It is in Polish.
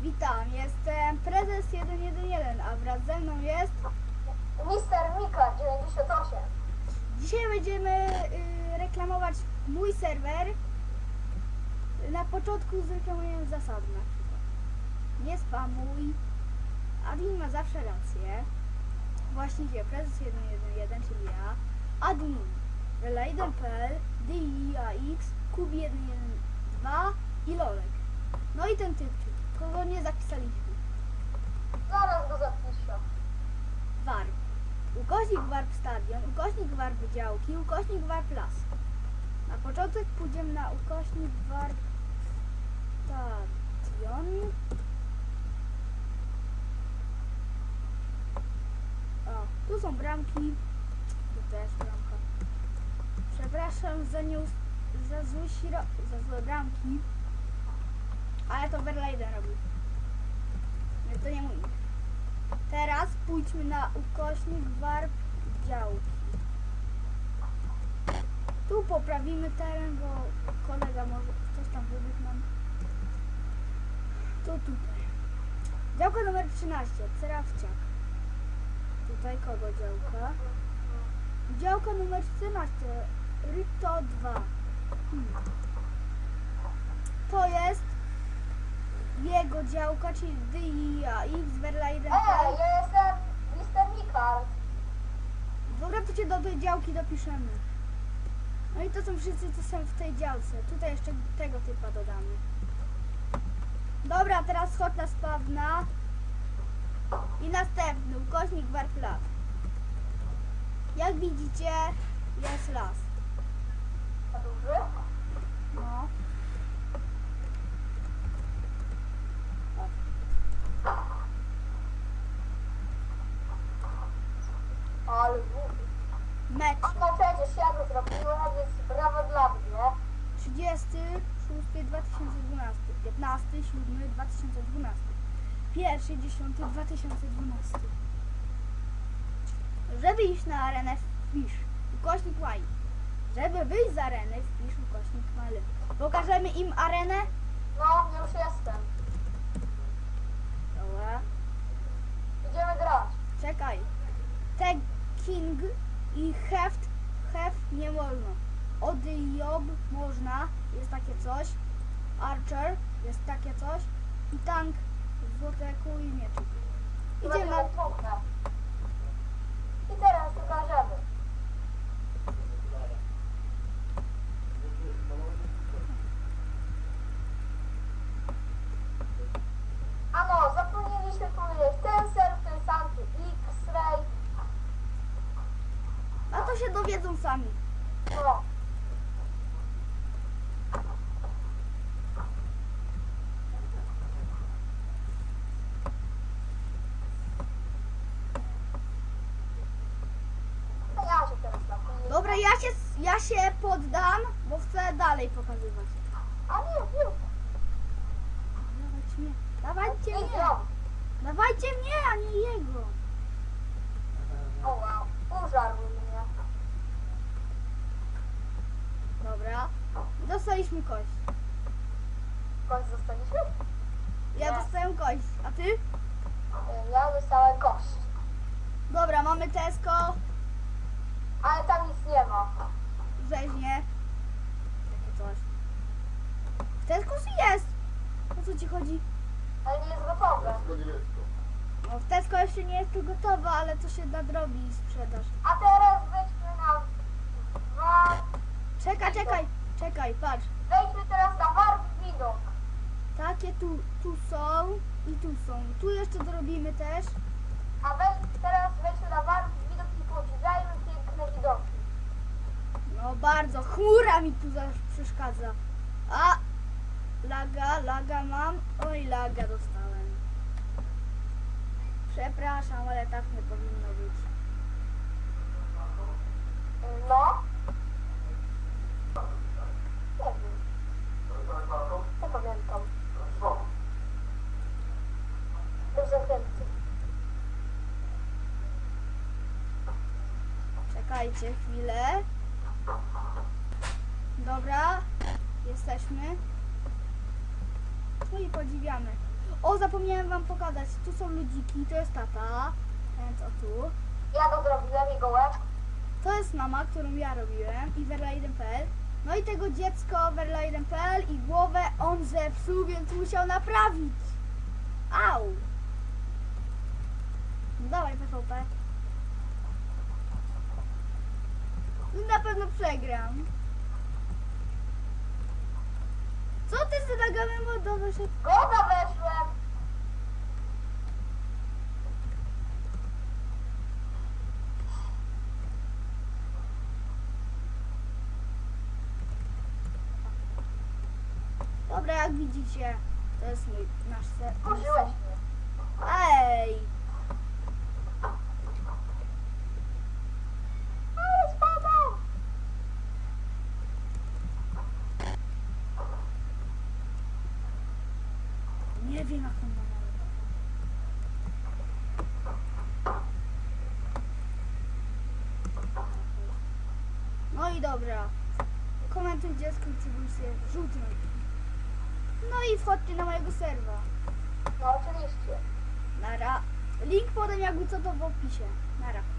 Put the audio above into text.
Witam, jestem prezes 111, a wraz ze mną jest... Mister Mika 98. Dzisiaj będziemy y, reklamować mój serwer. Na początku zreklamujemy zasady na przykład. Nie spamuj. Admin ma zawsze rację. Właściwie prezes 111, czyli ja. Admin Relaider.pl, DIAX, Kub112 i Lolek. No i ten typczyk, kogo nie zapisaliśmy. Zaraz go zapiszę. Warp. Ukośnik Warp Stadion, ukośnik Warp Działki, ukośnik Warp Las. Na początek pójdziemy na ukośnik Warp Stadion. O, tu są bramki. Tu też bramka. Przepraszam za, nie, za, zły za złe bramki. Ale to Verleiden robił. Więc to nie mój. Teraz pójdźmy na ukośnik warp działki. Tu poprawimy teren, bo kolega może coś tam wybiegł nam. To tutaj. Działka numer 13, Cerawciak. Tutaj kogo działka? Działka numer 14, Ryto 2. Hmm. To jest jego działka, czyli DIA X Verleiden. Ej, ja jestem Mister Mikard. Dobra, to cię do tej działki dopiszemy. No i to są wszyscy, co są w tej działce. Tutaj jeszcze tego typa dodamy. Dobra, teraz chodź na spawna. I następny, ukośnik warp las. Jak widzicie, jest las. A duży? No. Ale długi. Mecz. No przecież ja zrobiłem, więc brawo dla mnie. 30, 6, 2012, 15, 7, 2012, 1, 10, 2012. Żeby iść na arenę, wpisz ukośnik Y. Żeby wyjść z areny, wpisz ukośnik mały. Pokażemy im arenę. No, już jestem. Dobra. Idziemy grać. Czekaj. Tag King i Heft, Heft nie wolno. Odjob można, jest takie coś. Archer, jest takie coś. I tank, złote kół i mieczyk. Idziemy. Idziemy. Trochę. I teraz pokażemy. Ano, zapomnieliśmy powiedzieć, ten serw to jest anty-X-ray. A to się dowiedzą sami. Napiję. Dobra, ja się, ja się poddam, bo chcę dalej pokazywać. A nie, nie. Dawajcie mnie. Dawajcie mnie, a nie jego. O wow, użarł mnie. Dobra. Dostaliśmy kość. Kość zostaliśmy? Ja Nie. dostałem kość. A ty? Ja dostałem kość. Dobra, mamy Tesco. Ale tam nic nie ma. Rzeźnie. Takie coś. W Tesco jest. O co ci chodzi? Ale nie jest gotowe. No, w Tesco jeszcze nie jest to gotowe, ale to się nadrobi i sprzedaż. A teraz wejdźmy na war... Czekaj, czekaj, czekaj, patrz. Wejdźmy teraz na warp widok. Takie tu, tu są i tu są. Tu jeszcze dorobimy też. A wejdź, teraz wejdźmy na warp widok i podziwiajmy piękne widoki. No bardzo, chmura mi tu zaraz przeszkadza. A! Laga, laga mam. Oj, laga dostałem. Przepraszam, ale tak nie powinno być. No. Czekajcie chwilę. Dobra, jesteśmy. No i podziwiamy. O, zapomniałem wam pokazać. Tu są ludziki, to jest tata. Więc o tu. Ja go zrobiłem, jego łeb. To jest mama, którą ja robiłem i Verlaiden.pl. No i tego dziecko Verlaiden.pl i głowę on zepsuł, więc musiał naprawić. Au! No dawaj PvP. Na pewno przegram. Co ty z nagamy modowe się... Goda weszłem. Dobra, jak widzicie, to jest mój, nasz ser. Kurzyłeś mnie. Ej! Ale spadam. Ma nawet. No i dobra. Komentujcie, subskrybujcie, żółty No i wchodźcie na mojego serwa. No oczywiście. Nara. Link podam jakby co to w opisie. Nara.